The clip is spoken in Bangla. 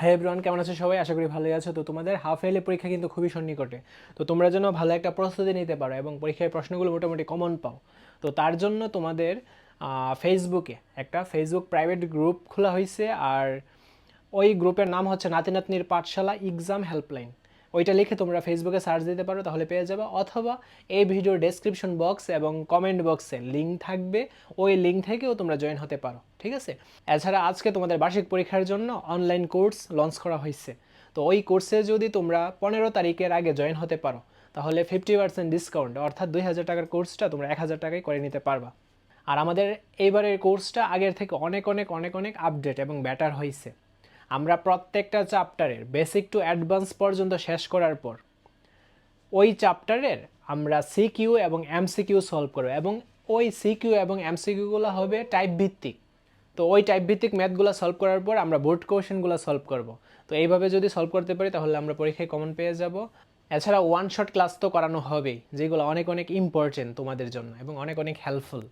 হাই এভরিওয়ান কেমন আছে সবাই? আশা করি ভালোই আছো। তো তোমাদের হাফ এলে পরীক্ষা কিন্তু খুবই সন্নিকটে। তো তোমরা যেন ভালো একটা প্রস্তুতি নিতে পারো এবং পরীক্ষায় প্রশ্নগুলো মোটামুটি কমন পাও। তো তার জন্য তোমাদের ফেসবুকে একটা ফেসবুক প্রাইভেট গ্রুপ খোলা হয়েছে আর ওই গ্রুপের নাম হচ্ছে নাতি নাতনির পাঠশালা এক্সাম হেল্পলাইন ওইটা লিখে তোমরা ফেসবুকে সার্চ দিতে পারো, তাহলে পেয়ে যাবে। অথবা এই ভিডিওর ডেসক্রিপশন বক্স এবং কমেন্ট বক্সে লিঙ্ক থাকবে, ওই লিঙ্ক থেকেও তোমরা জয়েন হতে পারো, ঠিক আছে? এছাড়া আজকে তোমাদের বার্ষিক পরীক্ষার জন্য অনলাইন কোর্স লঞ্চ করা হয়েছে। তো ওই কোর্সে যদি তোমরা পনেরো তারিখের আগে জয়েন হতে পারো, তাহলে ফিফটি পার্সেন্ট ডিসকাউন্ট অর্থাৎ দুই হাজার টাকার কোর্সটা তোমরা এক হাজার টাকায় করে নিতে পারবা। আর আমাদের এইবারের কোর্সটা আগের থেকে অনেক অনেক অনেক অনেক আপডেট এবং ব্যাটার হয়েছে। আমরা প্রত্যেকটা চ্যাপ্টারের বেসিক টু অ্যাডভান্স পর্যন্ত শেষ করার পর, ওই চ্যাপ্টারের আমরা সিকিউ এবং এমসিকিউ সলভ করব এবং ওই সিকিউ এবং এমসিকিউগুলো হবে টাইপ ভিত্তিক। তো ওই টাইপ ভিত্তিক ম্যাথগুলো সলভ করার পর আমরা বোর্ড কোয়েশনগুলো সলভ করব। তো এইভাবে যদি সলভ করতে পারি তাহলে আমরা পরীক্ষায় কমন পেয়ে যাব। এছাড়া ওয়ান শট ক্লাস তো করানো হবেই, যেগুলো অনেক অনেক ইম্পর্টেন্ট তোমাদের জন্য এবং অনেক অনেক হেল্পফুল